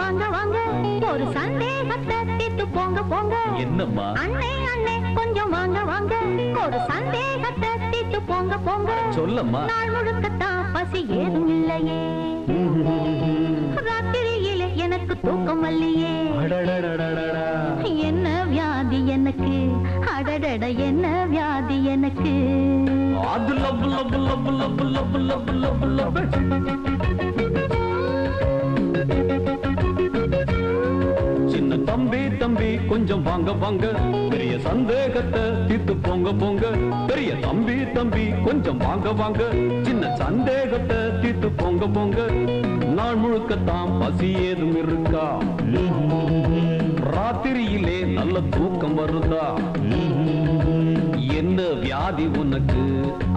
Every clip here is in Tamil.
வாங்க வாங்க. ஒரு சந்தேகத்தை தீர்த்து போங்க போங்க. என்னம்மா? அண்ணே அண்ணே கொஞ்சம் வாங்க வாங்க. ஒரு சந்தேகத்தை தீர்த்து போங்க போங்க. சொல்லம்மா. நாள் முழுக்கத்தான் பசி ஏதும் இல்லையே. ராத்திரியிலே எனக்கு தூக்கம் இல்லையே அடடடடடடா. என்ன வியாதி எனக்கு அடடட என்ன வியாதி எனக்கு அது love love love love love love love love வாங்க வாங்க. பெரிய சந்தேகத்தை தீர்த்து போங்க போங்க. பெரிய தம்பி தம்பி கொஞ்சம் வாங்க வாங்க. சின்ன சந்தேகத்தை தீர்த்து போங்க போங்க. நாள் முழுக்கத்தான் பசி ஏதும் இருக்கா? ராத்திரியிலே நல்ல தூக்கம் வருதா? என்ன வியாதி உனக்கு?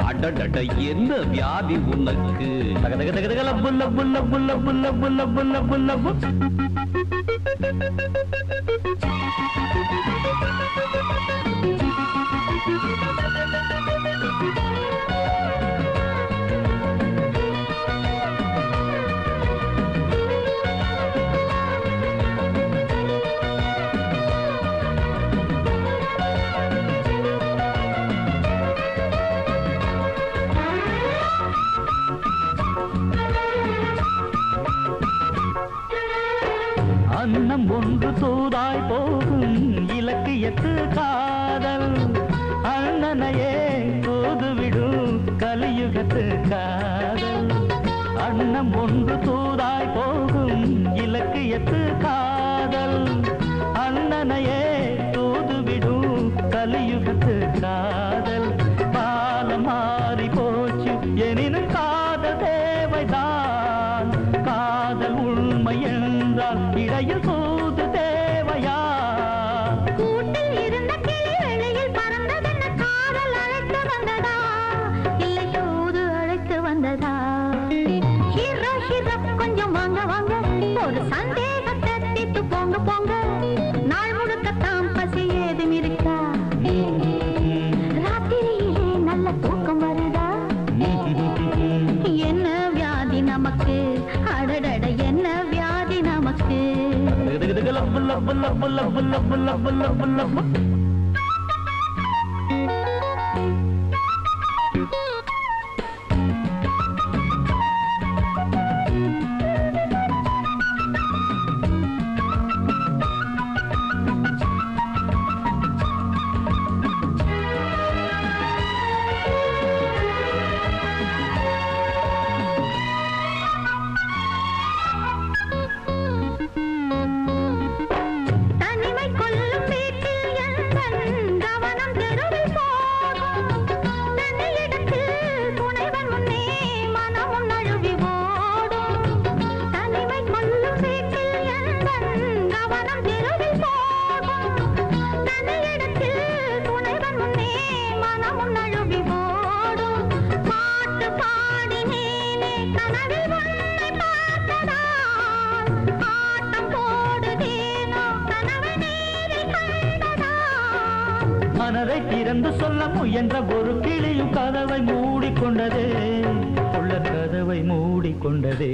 அடடட என்ன வியாதி உனக்கு? தக தக தக தக லப்பு லப்பு லப்பு லப்பு லப்பு லப்பு லப்பு. லப்பு Thank you. அன்னம் ஒன்று தூதாய் போகும். இலக்கியத்து காதல். அண்ணனையே தூதுவிடும் கலியுகத்து காதல். அண்ணம் ஒன்று தூதாய் போகும். இலக்கியத்து காதல். அண்ணனையே தூதுவிடும் கலியுகத்து காதல். பாலம் மாறி போச்சு. எனினும் بلق بلق بلق بلق بلق بلق மனதை திறந்து சொல்ல முயன்ற ஒரு கிளியும் கதவை மூடிக்கொண்டதே உள்ள கதவை மூடிக்கொண்டதே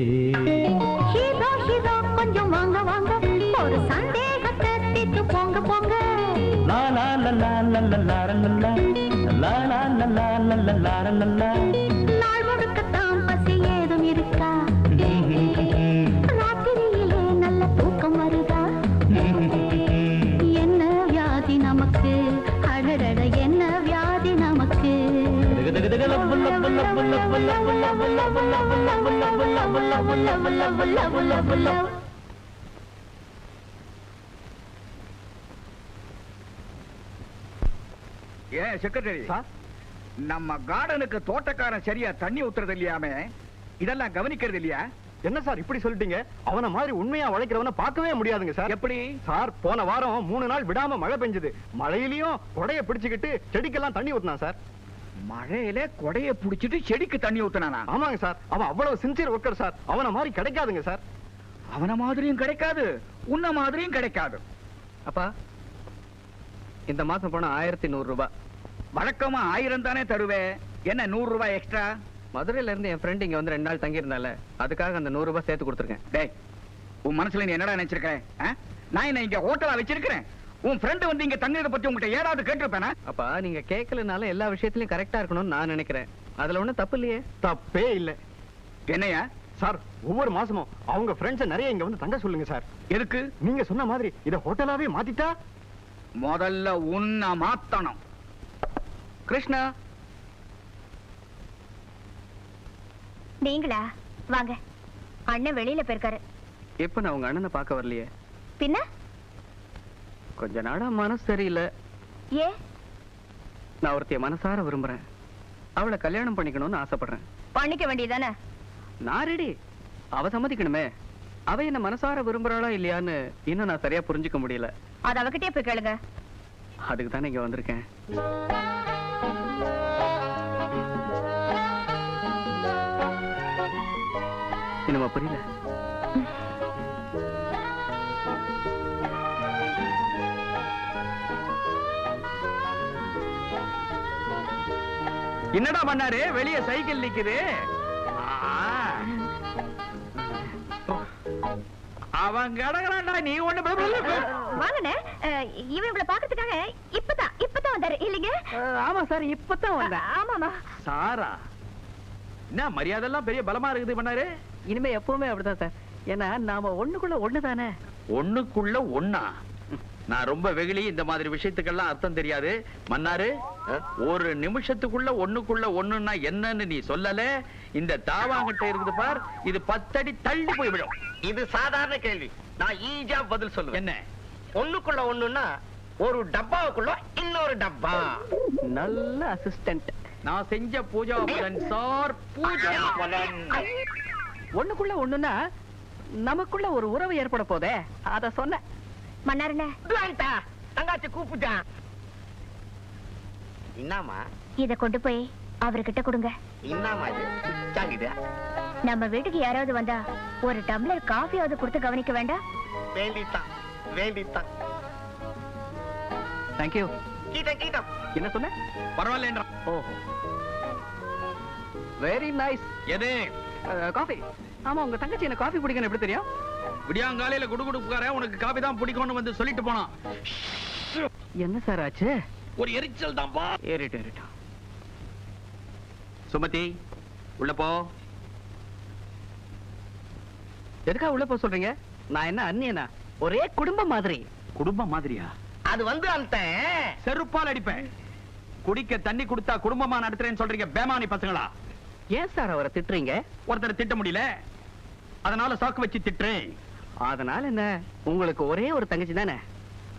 கொஞ்சம் வாங்க வாங்க ஒரு சந்தேகத்தை தீர்த்து போங்க போங்க லா லா லா லா லா லா லா லா லா லா லா லா லா லா லா லா லா லா லா. நாள் உள்ள உள்ள உள்ள உள்ள உள்ள ஏ செக்ரட்டரி. நம்ம கார்டனுக்கு தோட்டக்காரன் சரியா தண்ணி ஊத்துறது இல்லையாமே? இதெல்லாம் கவனிக்கிறது இல்லையா? என்ன சார் இப்படி சொல்லிட்டீங்க? அவன மாதிரி உண்மையா உழைக்கிறவன பார்க்கவே முடியாதுங்க சார். எப்படி? சார் போன வாரம் மூணு நாள் விடாம மழை பெஞ்சது. மழையிலயும் கொடைய பிடிச்சுக்கிட்டு செடிக்கெல்லாம் தண்ணி ஊத்தினான் சார். மழையில கொடைய புடிச்சிட்டு செடிக்கு தண்ணி ஊத்துனானா? ஆமாங்க சார். அவன் அவ்வளவு சின்சியர் ஒர்க்கர் சார். அவன மாதிரி கிடைக்காதுங்க சார். அவன மாதிரியும் கிடைக்காது உன்ன மாதிரியும் கிடைக்காது. அப்பா இந்த மாசம் போன ஆயிரத்தி நூறு ரூபாய் வழக்கமா ஆயிரம் தானே தருவேன் என்ன நூறு ரூபாய் எக்ஸ்ட்ரா மதுரையில இருந்து என் ஃப்ரெண்ட் இங்க வந்து ரெண்டு நாள் தங்கி இருந்தால அதுக்காக அந்த நூறு ரூபாய் சேர்த்து கொடுத்துருக்கேன். டேய் உன் மனசுல நீ என்னடா நினைச்சிருக்க ஆ? நான் என்ன இங்க ஹோட்டலா வச்சிருக்கிறேன்? உன் ஃப்ரெண்ட் வந்து இங்க தங்கியதை பத்தி உங்ககிட்ட ஏதாவது கேட்டிருப்பேனா? அப்பா நீங்க கேட்கலனால எல்லா விஷயத்திலயும் கரெக்டா இருக்கணும்னு நான் நினைக்கிறேன். அதுல ஒண்ணும் தப்பு இல்லையே. தப்பே இல்ல. என்னையா? சார் ஒவ்வொரு மாசமும் அவங்க ஃப்ரெண்ட்ஸ் நிறைய இங்க வந்து தங்க சொல்லுங்க சார். எதுக்கு? நீங்க சொன்ன மாதிரி இத ஹோட்டலாவே மாத்திட்டா? முதல்ல உன்னை மாத்தணும். கிருஷ்ணா. நீங்களா? வாங்க. அண்ணன் வெளியில போயிருக்காரு. இப்ப நான் உங்க அண்ணனை பார்க்க வரலையே? பின்ன? கொஞ்ச நாளா மனசு சரியில்லை. ஏ? நான் ஒருத்தைய மனசார விரும்புறேன். அவளை கல்யாணம் பண்ணிக்கணும்னு ஆசைப்படுறேன். பண்ணிக்க வேண்டியதானே? நான் ரெடி அவ சம்மதிக்கணுமே. அவ என்ன மனசார விரும்புறாளா இல்லையான்னு இன்னும் நான் சரியா புரிஞ்சுக்க முடியல. அது அவகிட்டே போய் கேளுங்க. அதுக்கு தானே இங்க வந்திருக்கேன். என்னமா புரியல? என்னடா பண்ணாரு? வெளிய சைக்கிள் நிக்குது. ஆ. அவன் கிடக்குறான்டா நீ ஒண்ணு வாங்கண்ணே. இவன் இவளை பாக்குறதுக்காக இப்பதான் இப்பதான் வந்தாரு. இல்லைங்க? ஆமா சார் இப்பதான் வந்தேன். ஆமாமா சாரா என்ன மரியாதை எல்லாம் பெரிய பலமா இருக்குது பண்ணாரு? இனிமே எப்பவுமே அப்படிதான் சார். ஏன்னா நாம ஒண்ணுக்குள்ள ஒண்ணு தானே ஒண்ணுக்குள்ள ஒண்ணா? நான் ரொம்ப வெகுளி இந்த மாதிரி விஷயத்துக்கெல்லாம் அர்த்தம் தெரியாது. மன்னாரு ஒரு நிமிஷத்துக்குள்ள ஒண்ணுக்குள்ள ஒண்ணுன்னா என்னன்னு நீ சொல்லல. இந்த தாவாங்கிட்ட இருக்குது பார் இது பத்தடி தள்ளி போய் விடும் இது சாதாரண கேள்வி. நான் ஈஸியா பதில் சொல்லுவேன். என்ன? ஒண்ணுக்குள்ள ஒண்ணுன்னா ஒரு டப்பாவுக்குள்ள இன்னொரு டப்பா. நல்ல அசிஸ்டன்ட் நான் செஞ்ச பூஜா பலன் சார் பூஜா பலன். ஒண்ணுக்குள்ள ஒண்ணுன்னா நமக்குள்ள ஒரு உறவு ஏற்பட போதே. அத சொன்ன. மன்னாருண்ணே பிளான்டா தங்காச்சி கூப்பிட்டான். என்னமா இத கொண்டு போய் அவர்கிட்ட கொடுங்க. என்னமா இது? சாங்கிதா நம்ம வீட்டுக்கு யாராவது வந்தா ஒரு டம்ளர் காஃபியாவது கொடுத்து கவனிக்க வேண்டாம் வேண்டித்தான் வேண்டித்தான். தேங்க்யூ கீட்டம் கீட்டம் என்ன சொன்ன? பரவாயில்ல ஓஹோ. வெரி நைஸ் எது? காஃபி. ஆமா உங்க தங்கச்சி என்ன காஃபி பிடிக்கணும் எப்படி தெரியும்? விடியாங்காலையில குடுகுடுப்புக்கார உனக்கு காபி தான் பிடிக்கும்னு வந்து சொல்லிட்டு போனான். என்ன சார் ஆச்சு? ஒரு எரிச்சல் தான்ப்பா ஏறிட்டு ஏறிட்டோம் சுமதி உள்ள போ. எதுக்காக உள்ள போக சொல்றீங்க? நான் என்ன அண்ணியனா ஒரே குடும்பம் மாதிரி. குடும்பம் மாதிரியா? அது வந்து அந்த செருப்பால் அடிப்பேன். குடிக்க தண்ணி கொடுத்தா குடும்பமா நடத்துறேன்னு சொல்றீங்க பேமானி பசங்களா? ஏன் சார் அவரை திட்டுறீங்க? ஒருத்தர் திட்ட முடியல. அதனால சாக்கு வச்சு திட்டுறேன். அதனால என்ன? உங்களுக்கு ஒரே ஒரு தங்கச்சி தானே?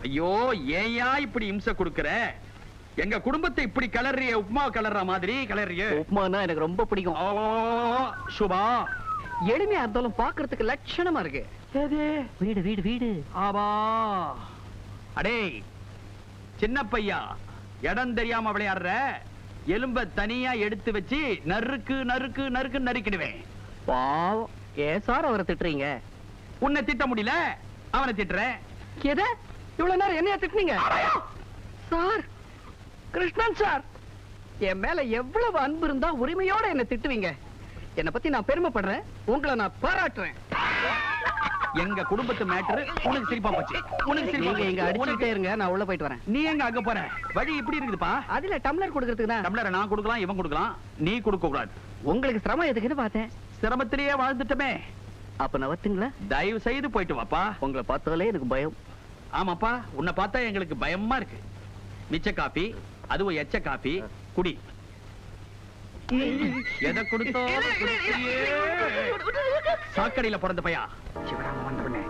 ஐயோ ஏயா இப்படி இம்சை கொடுக்கற? எங்க குடும்பத்தை இப்படி கலறிய உப்மா கலர்ற மாதிரி கலறிய? உப்மானா எனக்கு ரொம்ப பிடிக்கும். ஓ, சுபா. எளிமையா இருந்தாலும் பாக்குறதுக்கு லட்சணமா இருக்கு. வீடு வீடு வீடு. ஆபா. அடே சின்ன பையா இடம் தெரியாம விளையாடுற? எலும்ப தனியா எடுத்து வச்சு நறுக்கு நறுக்கு நறுக்கு நறுக்கிடுவேன். பாவம் ஏன் சார் அவரை திட்டுறீங்க? உன்னை திட்ட முடியல அவனை திட்டுறேன். எத? இவ்வளவு நேரம் என்னையா திட்டுனீங்க? சார் கிருஷ்ணன் சார் என் மேல எவ்வளவு அன்பு இருந்தா உரிமையோட என்ன திட்டுவீங்க? என்ன பத்தி நான் பெருமைப்படுறேன் உங்களை நான் பாராட்டுறேன். எங்க குடும்பத்து மேட்டர் உனக்கு சிரிப்பா போச்சு. உனக்கு சிரிப்பா போச்சு. அடிச்சுட்டே இருங்க நான் உள்ள போயிட்டு வரேன். நீ எங்க அங்க போற? வழி இப்படி இருக்குதுப்பா. அதுல டம்ளர் கொடுக்கறதுக்கு தான் டம்ளரை நான் கொடுக்கலாம் இவன் கொடுக்கலாம். நீ கொடுக்க கூடாது. உங்களுக்கு சிரமம் எதுக்குன்னு பார்த்தேன். சிரமத்திலேயே வாழ்ந்துட்டமே. அப்ப நவத்துங்களா தயவு செய்து போயிட்டு வாப்பா. உங்களை பார்த்தாலே எனக்கு பயம். ஆமாப்பா உன்னை பார்த்தா எங்களுக்கு பயமா இருக்கு. மிச்ச காப்பி அதுவும் எச்ச காப்பி குடி. எதை கொடுத்தாலும் குடிச்சியே. சாக்கடையில பிறந்த பையா? சிவராம வந்தவனே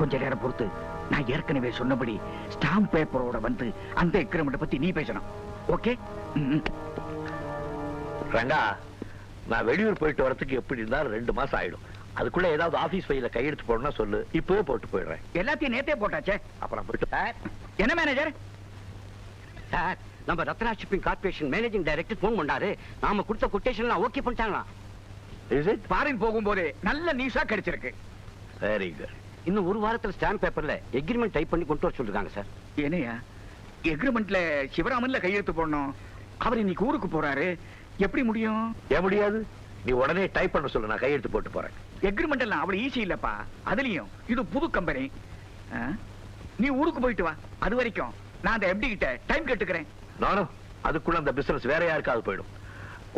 கொஞ்ச நேரம் பொறுத்து நான் ஏற்கனவே சொன்னபடி ஸ்டாம்ப் பேப்பரோட வந்து அந்த எக்ரிமெண்ட் பத்தி நீ பேசணும். ஓகே? ரங்கா நான் வெளியூர் போயிட்டு வரதுக்கு எப்படி இருந்தாலும் ரெண்டு மாசம் ஆயிடும். அதுக்குள்ள ஏதாவது ஆபீஸ் ஃபைல கையெழுத்து போடணும்னா சொல்லு. இப்பவே போட்டு போயிடுறேன். எல்லாத்தையும் நேத்தே போட்டாச்சே? அப்புறம் போயிட்டு சார் என்ன மேனேஜர் சார் நம்ம Ratna shipping corporation managing director phone பண்ணாரு. நாம கொடுத்த கொட்டேஷன் ஓகே பண்ணிட்டாங்களா இஸ் இட் ஃபாரின் போகும்போது நல்ல நியூஸா கிடைச்சிருக்கு. வெரி குட் இன்னும் ஒரு வாரத்துல ஸ்டாம்ப் பேப்பர்ல எக்ரிமெண்ட் டைப் பண்ணி கொண்டு வர சொல்லிருக்காங்க சார். என்னையா? எக்ரிமெண்ட்ல சிவராமன்ல கையெழுத்து போடணும். அவர் இன்னைக்கு ஊருக்கு போறாரு. எப்படி முடியும்? ஏன் முடியாது? நீ உடனே டைப் பண்ண சொல்லு நான் கையெழுத்து போட்டு போறேன். எக்ரிமெண்ட் எல்லாம் அவ்வளவு ஈஸி இல்லப்பா. அதுலயும் இது புது கம்பெனி நீ ஊருக்கு போயிட்டு வா. அது வரைக்கும் நான் அந்த எம்டி கிட்ட டைம் கேட்டுக்கிறேன். நானும் அதுக்குள்ள அந்த பிசினஸ் வேற யாருக்காவது போயிடும்.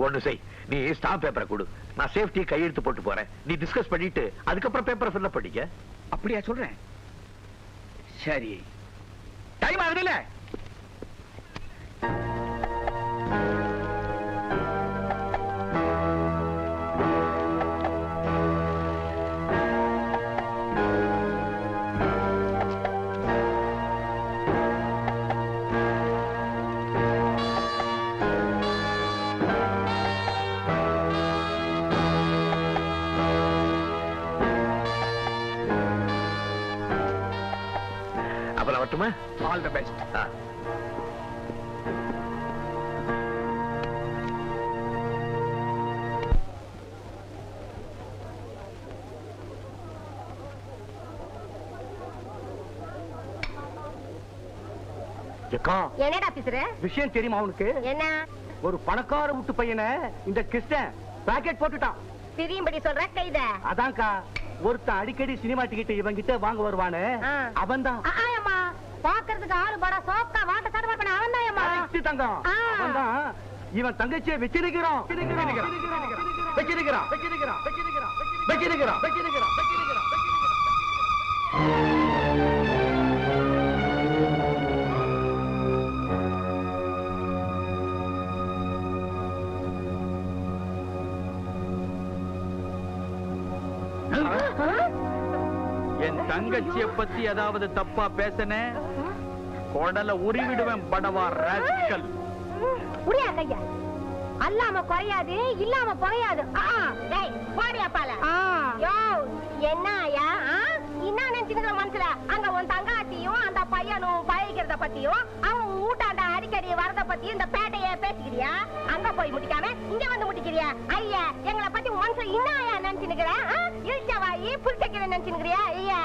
ஒண்ணு செய். நீ ஸ்டாம்ப் பேப்பரை கொடு. நான் சேஃப்டி கையெழுத்து போட்டு போறேன். நீ டிஸ்கஸ் பண்ணிட்டு அதுக்கப்புறம் பேப்பரை ஃபில்அப் பண்ணிக்க. அப்படியா சொல்றேன்? சரி. டைம் ஆகுதுல்ல? வரட்டுமா ஆல் தி பெஸ்ட் என்னடா பேசுற? விஷயம் தெரியுமா அவனுக்கு என்ன? ஒரு பணக்கார விட்டு பையனை இந்த கிறிஸ்டன் பாக்கெட் போட்டுட்டான். தெரியும்படி சொல்ற கைத. அதான்க்கா ஒருத்தன் அடிக்கடி சினிமா டிக்கெட் இவன் கிட்ட வாங்க வருவானு. ஆயம்மா பாக்குறதுக்கு ஆளு படா சோக்கா வாட்ட தடவை பண்ண அவன் தான் தங்கம். இவன் தங்கச்சியை வச்சிருக்கிறான். வச்சிருக்கிறான். வச்சிருக்கிறான். வச்சிருக்கிறான். வச்சிருக்கிறான். வச்சிருக்கிறான். வச்சிருக்கிறான். தங்கச்சிய பத்தி ஏதாவது தப்பா பேசனே? குடல உருவிடுவேன் படவா ராஸ்கல் புரியா கையா அல்லாம குறையாது இல்லாம புகையாது. ஆ, டேய் போடியா பால யோ என்ன ஐயா ஆ? என்ன நினைச்சுக்கிற மனசுல? அங்க உன் தங்காத்தியும் அந்த பையனும் பழகிறத பத்தியும் அவன் ஊட்டாண்ட அடிக்கடி வரத பத்தியும் இந்த பேட்டைய பேசிக்கிறியா? அங்க போய் முடிக்காம இங்க வந்து முடிக்கிறியா ஐயா எங்களை பத்தி மனசுல என்ன ஐயா நினைச்சுக்கிற இழுச்சவாயி புடிச்சக்கிற நினைச்சுக்கிறியா ஐயா.